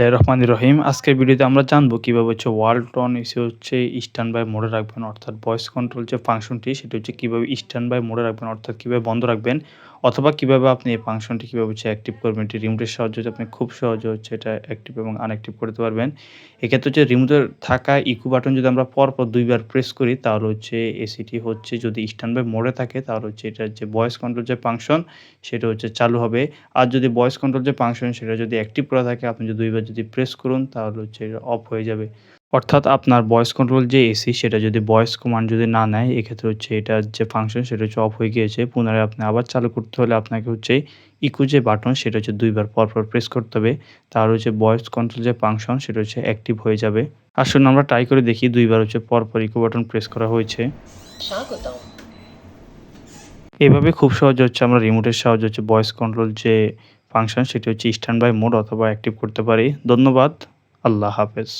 বিসমিল্লাহ রহমান রহিম আজকের ভিডিওতে আমরা জানব কীভাবে হচ্ছে ওয়ার্ল্ড টন এসে হচ্ছে স্ট্যান্ড বাই মোডে রাখবেন, অর্থাৎ ভয়েস কন্ট্রোল যে ফাংশনটি সেটি হচ্ছে কীভাবে স্ট্যান্ড বাই মোডে রাখবেন, অর্থাৎ কীভাবে বন্ধ রাখবেন। অথবা কীভাবে আপনি এই ফাংশনটি কীভাবে হচ্ছে অ্যাক্টিভ করবেন, এটি রিমোটের সাহায্যে আপনি খুব সহজে হচ্ছে এটা অ্যাক্টিভ এবং আনঅ্যাক্টিভ করতে পারবেন। এক্ষেত্রে হচ্ছে রিমোটের থাকা ইকু বাটন যদি আমরা পরপর দুইবার প্রেস করি, তাহলে হচ্ছে এসিটি হচ্ছে যদি স্ট্যান্ড বাই মোডে থাকে, তাহলে হচ্ছে এটার যে ভয়েস কন্ট্রোল যে ফাংশন সেটা হচ্ছে চালু হবে। আর যদি ভয়েস কন্ট্রোল যে ফাংশন সেটা যদি অ্যাক্টিভ করা থাকে, আপনি যদি দুইবার যদি প্রেস করুন, তাহলে হচ্ছে এটা অফ হয়ে যাবে। অর্থাৎ আপনার ভয়েস কন্ট্রোল যে এসি সেটা যদি ভয়েস কমান্ড যদি না নেয় এক্ষেত্রে হচ্ছে এটার যে ফাংশন সেটা হচ্ছে অফ হয়ে গিয়েছে। পুনরায় আপনি আবার চালু করতে হলে আপনাকে হচ্ছে ইকো যে বাটন সেটা হচ্ছে দুইবার পরপর প্রেস করতে হবে। তার হচ্ছে ভয়েস কন্ট্রোল যে ফাংশন সেটা হচ্ছে অ্যাক্টিভ হয়ে যাবে। আসুন আমরা ট্রাই করে দেখি দুইবার হচ্ছে পরপর ইকো বাটন প্রেস করা হয়েছে। এভাবে খুব সহজে হচ্ছে আমরা রিমোটের সাহায্যে হচ্ছে ভয়েস কন্ট্রোল যে ফাংশন সেটি হচ্ছে স্ট্যান্ড বাই মোড অথবা অ্যাক্টিভ করতে পারি। ধন্যবাদ। আল্লাহ হাফেজ।